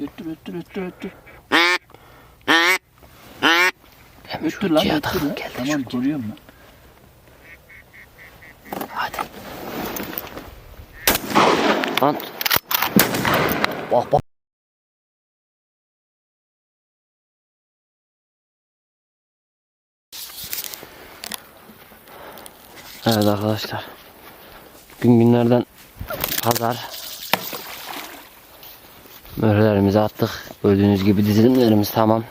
Öttür öttür öttür öttür. Hem Öttür lan öttür lan. geldi Tamam koruyorum ben. Hadi. Lan. Bak bak. Evet arkadaşlar. Gün günlerden pazar. Möhürlerimizi attık. Gördüğünüz gibi dizilimlerimiz tamam.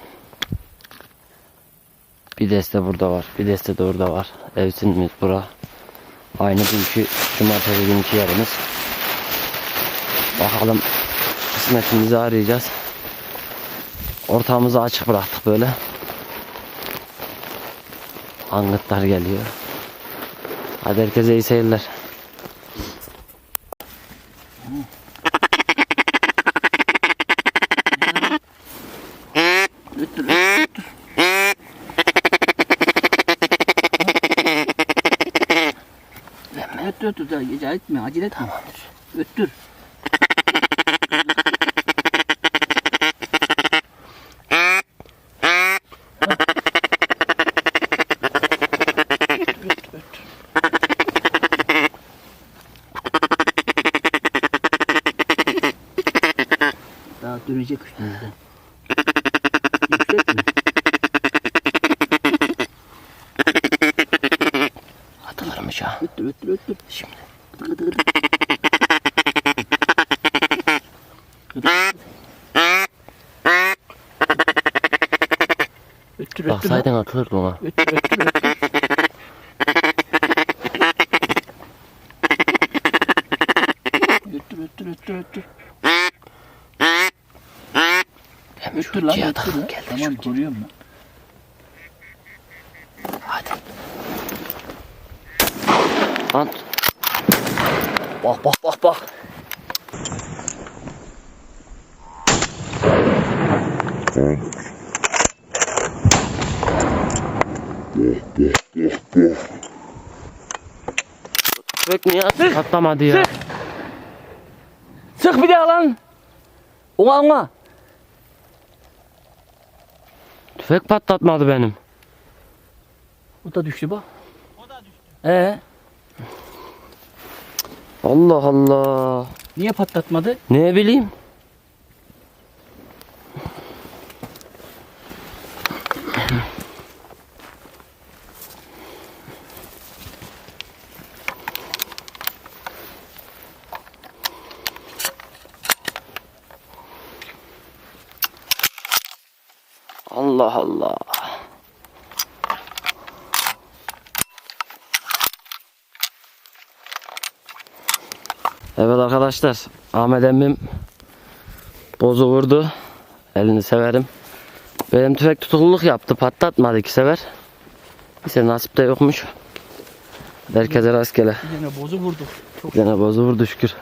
Bir deste burada var. Bir deste de orada var. Evsinimiz bura. Aynı günkü cumartesi günkü yerimiz. Bakalım kısmetimizi arayacağız. Ortağımızı açık bıraktık böyle. Angıtlar geliyor. Hadi herkese iyi seyirler. Öttür öttür daha gece etme acele etme. Öttür. Öttür. Daha dönecek üstümüzden. Yükseltme. Atılırmış öttür öttür. Şimdi. Öttür öttür. Baksaydın atılırdı ona. Öttür öttür. Öttür öttür öttür öttür. Hem Öttür lan öttür lan. Tamam koruyorum ben. Lan. Bak bak bak bak. Tüfek niye at- patlamadı ya? Sık bir daha lan. Ona ona. Tüfek patlatmadı benim. O da düştü bak. O da düştü. Ee, Allah Allah. niye patlatmadı? Ne bileyim. Allah Allah. Evet arkadaşlar Ahmet emmim bozu vurdu. Elini severim. Benim tüfek tutukluluk yaptı patlatmadı iki sefer. Bize nasip de yokmuş. Herkese rastgele. Yine bozu vurduk. Çok Gene bozu vurdu şükür.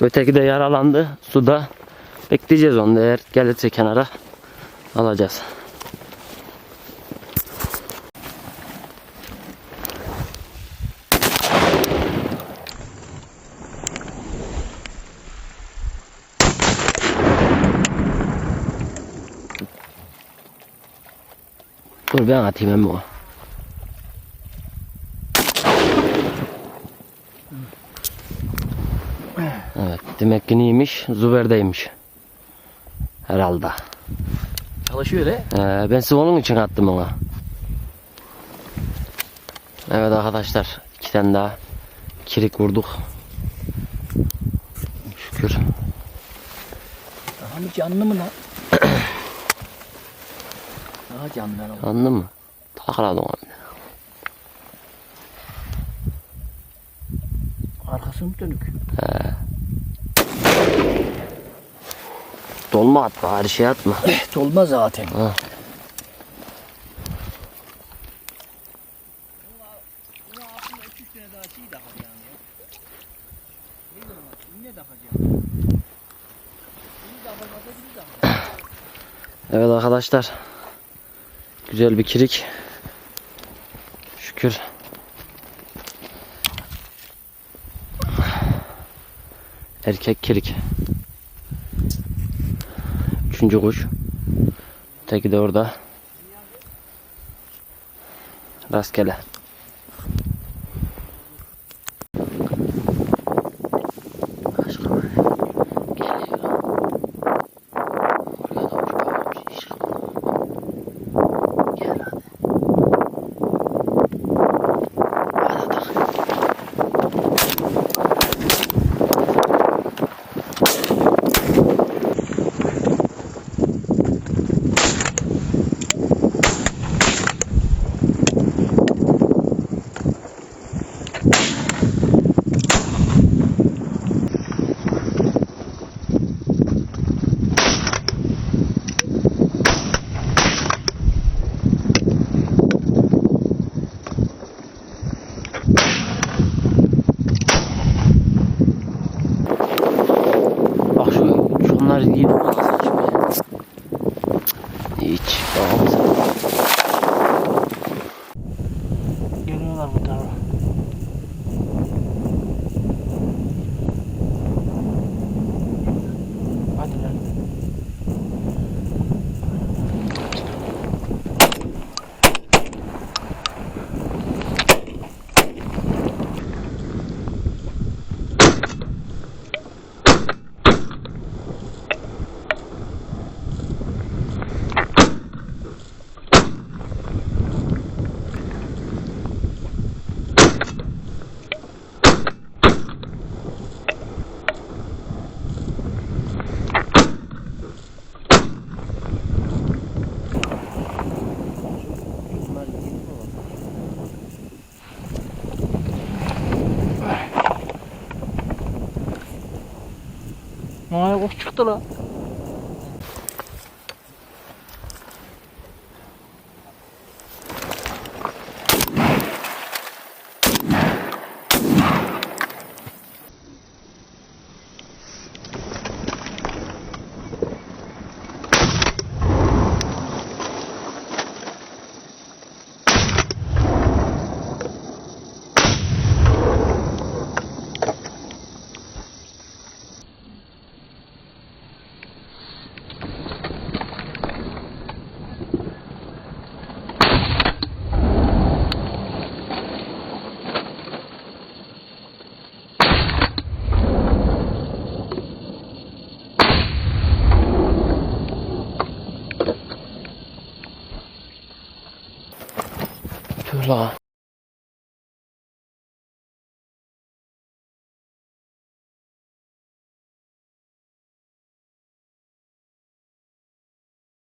Öteki de yaralandı suda. Bekleyeceğiz onu da eğer gelirse kenara alacağız. Dur ben atayım emmi o. Evet demek ki neymiş? Zuber'deymiş. Herhalde. çalışıyor he. Ee, ben size onun için attım ona. Evet arkadaşlar iki tane daha kirik vurduk. Şükür. Daha mı canlı mı lan? Daha canlı lan o. Anladın mı? Takıladım onu. Arkası mı dönük? Dolma atma her şey atma. Eh, olmaz zaten. Ha. Evet arkadaşlar. Güzel bir kirik. Şükür. Erkek kirik. Üçüncü kuş. Öteki de orada. Rastgele. Aşkım hani geliyor. Buraya da uç bakalım inşallah. Gel hadi. Hadi tak. Bak şu şunlar yedi mi alsın şimdi? Hiç. Babamız. Geliyorlar bu tarafa. Hadi lan. La. Tüh la.